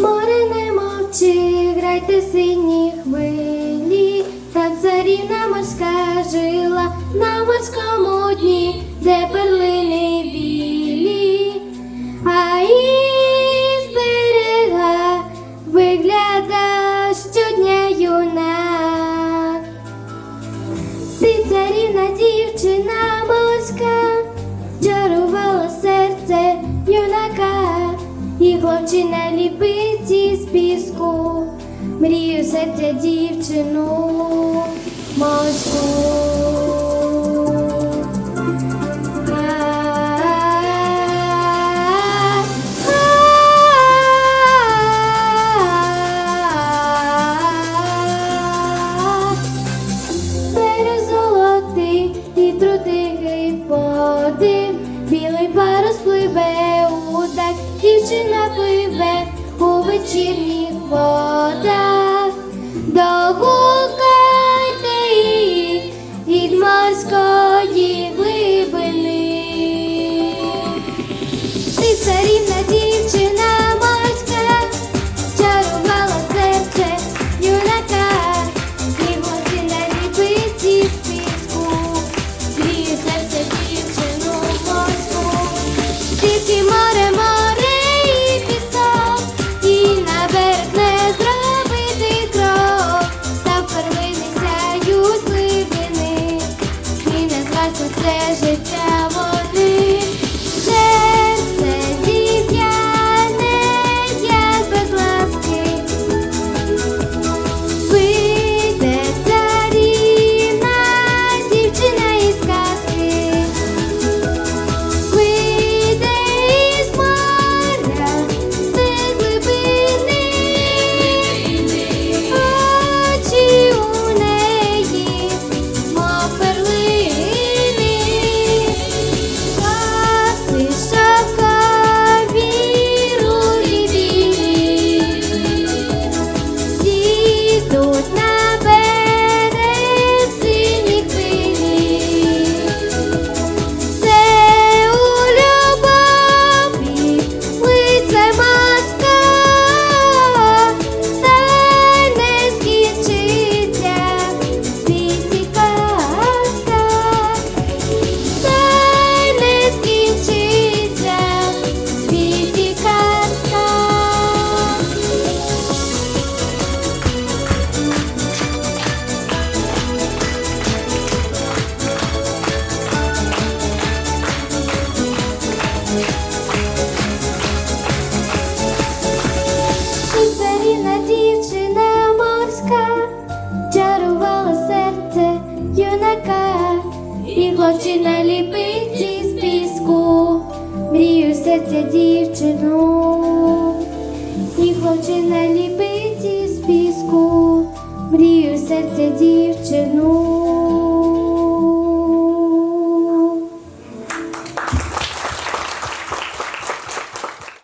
Море не мовчи, грайте сині хвилі, так заріна морська жила на морському дні, де перлини хлопчина ліпить із піску, мрію серця дівчину морську. Дівчина пливе у вечірніх водах. Догукайте її від морської глибини. Ти царівна дівчина desejo. No. now. Царівна дівчина морська, чарувала серце юнака, і хлопчина ліпить із піску, мрію серця дівчину, і хлопчина ліпить із піску, мрію серця дівчину.